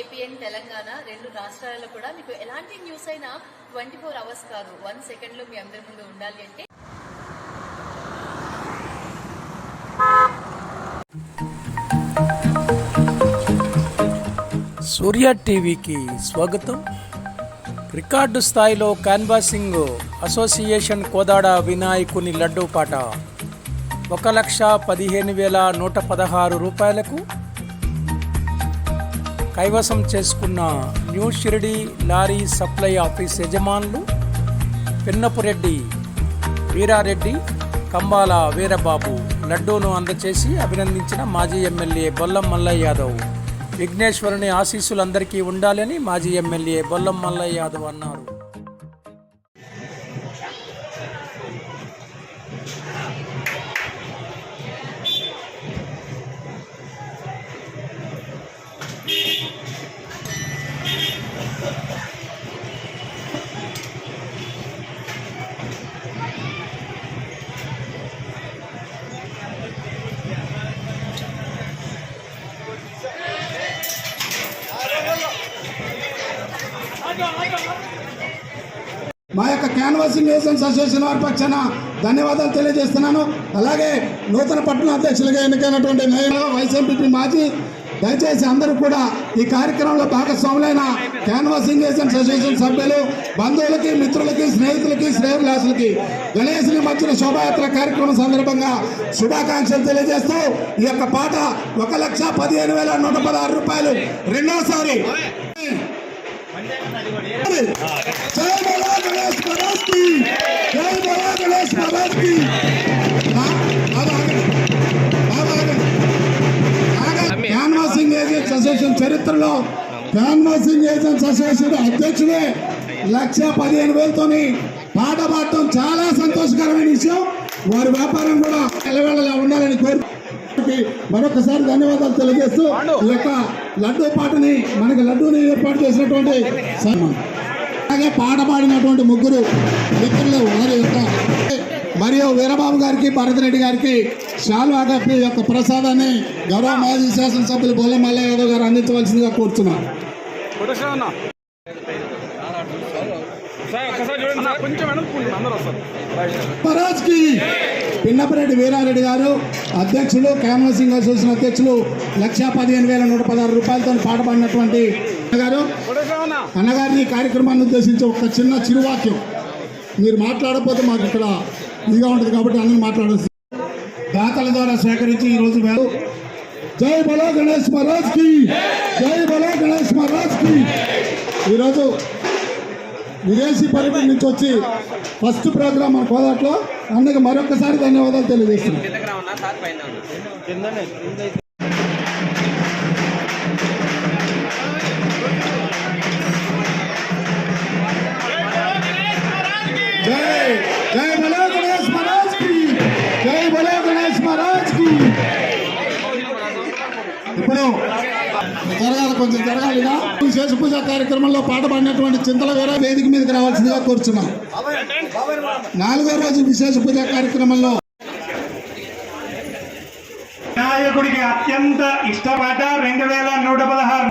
APN Telangana రెండు రాష్ట్రాలలో కూడా మీకు ఎలాంటి న్యూస్ అయినా ట్వంటీ ఫోర్ అవర్స్ కాదు. వన్ సెకండ్లో మీ అందరి ముందు ఉండాలి అంటే సూర్య టీవీకి స్వాగతం. రికార్డు స్థాయిలో క్యాన్వాసింగ్ అసోసియేషన్ కోదాడ వినాయకుని లడ్డూ పాట. ఒక లక్ష పదిహేను వేల నూట పదహారు రూపాయలకు కైవసం చేసుకున్న new Shiridi lorry supply office యజమానులు పిన్నపురెడ్డి వీరారెడ్డి కంబాల వీరబాబు లడ్డూను అందచేసి అభినందించిన మాజీ ఎమ్మెల్యే బొల్లం మల్లయ్య యాదవ్. విఘ్నేశ్వరుని ఆశీస్సులు అందరికీ ఉండాలని మాజీ ఎమ్మెల్యే బొల్లం మల్లయ్య యాదవ్ అన్నారు. మా యొక్క క్యాన్వాసింగ్ ఏజెంట్స్ అసోసియేషన్ వారి పక్షాన ధన్యవాదాలు తెలియజేస్తున్నాను. అలాగే నూతన పట్టణ అధ్యక్షులుగా ఎన్నికైనటువంటి మేయర్ వైస్ మాజీ దయచేసి అందరూ కూడా ఈ కార్యక్రమంలో భాగస్వాములైన క్యాన్వాసింగ్ ఏజెంట్స్ అసోసియేషన్ సభ్యులు బంధువులకి మిత్రులకి స్నేహితులకి శ్రేయభిలాసులకి గణేశుని మధ్యన శోభాయాత్ర కార్యక్రమం సందర్భంగా శుభాకాంక్షలు తెలియజేస్తూ ఈ యొక్క పాట ఒక లక్ష పదిహేను వేల నూట పదహారు రూపాయలు రెండోసారి జై బోలో గణేష్ మహారాజ్కి జై బోలో గణేష్ మహారాజ్కి క్యాన్వాసింగ్ ఏజెంట్స్ అసోసియేషన్ చరిత్రలో క్యాన్వాసింగ్ ఏజెంట్స్ అసోసియేషన్ అధ్యక్షుడే లక్ష పదిహేను వేలతోని పాట పాడటం చాలా సంతోషకరమైన విషయం వారి వ్యాపారం కూడా ఎలవేళలా ఉండాలని కోరు మరొకసారి ధన్యవాదాలు తెలియజేస్తూ ఈ యొక్క లడ్డూ పాటని మనకి లడ్డూని ఏర్పాటు చేసినటువంటి. అలాగే పాట పాడినటువంటి ముగ్గురు మిత్రులు వారి యొక్క మరియు వీరబాబు గారికి భరతరెడ్డి గారికి శాల్వా కప్పి యొక్క ప్రసాదాన్ని గౌరవ మాజీ శాసనసభ్యులు బోల్ల మల్లయ్య యాదవ్ గారు అందించవలసిందిగా కోరుతున్నాం. కొంచెం వెనక్కుండి అందరూ వస్తారు. మహారాజ్కి పిన్నపరెడ్డి వీరారెడ్డి గారు అధ్యక్షులు క్యాన్వాసింగ్ అసోసియేషన్ అధ్యక్షులు లక్షా పదిహేను వేల నూట పదహారు రూపాయలతో పాట పాడినటువంటి గారు అన్నగారిని ఈ కార్యక్రమాన్ని ఉద్దేశించి ఒక చిన్న చిరువాక్యం. మీరు మాట్లాడకపోతే మాకు ఇక్కడ ఇదిగా ఉంటుంది కాబట్టి అందరూ మాట్లాడాల్సి దాతల ద్వారా సేకరించి ఈరోజు మేము జై బలో గణేష్ మహారాజ్కి జై బలో గణేష్ మహారాజ్కి. ఈరోజు విదేశీ పర్యటన నుంచి వచ్చి ఫస్ట్ ప్రోగ్రామ్ మన కోదాట్లో. అందుకు మరొకసారి ధన్యవాదాలు తెలియజేస్తున్నాం. కి జై ఇప్పుడు జరగాలి కొంచెం జరగాలిగా విశేష పూజ కార్యక్రమంలో పాట పాడినటువంటి చింతల వేరే వేదిక మీదకి రావాల్సిందిగా కోరుచున్నాం. నాలుగో రోజు విశేష పూజ కార్యక్రమంలో వినాయకుడికి అత్యంత ఇష్టపడ్డ రెండు వేల నూట పదహారు.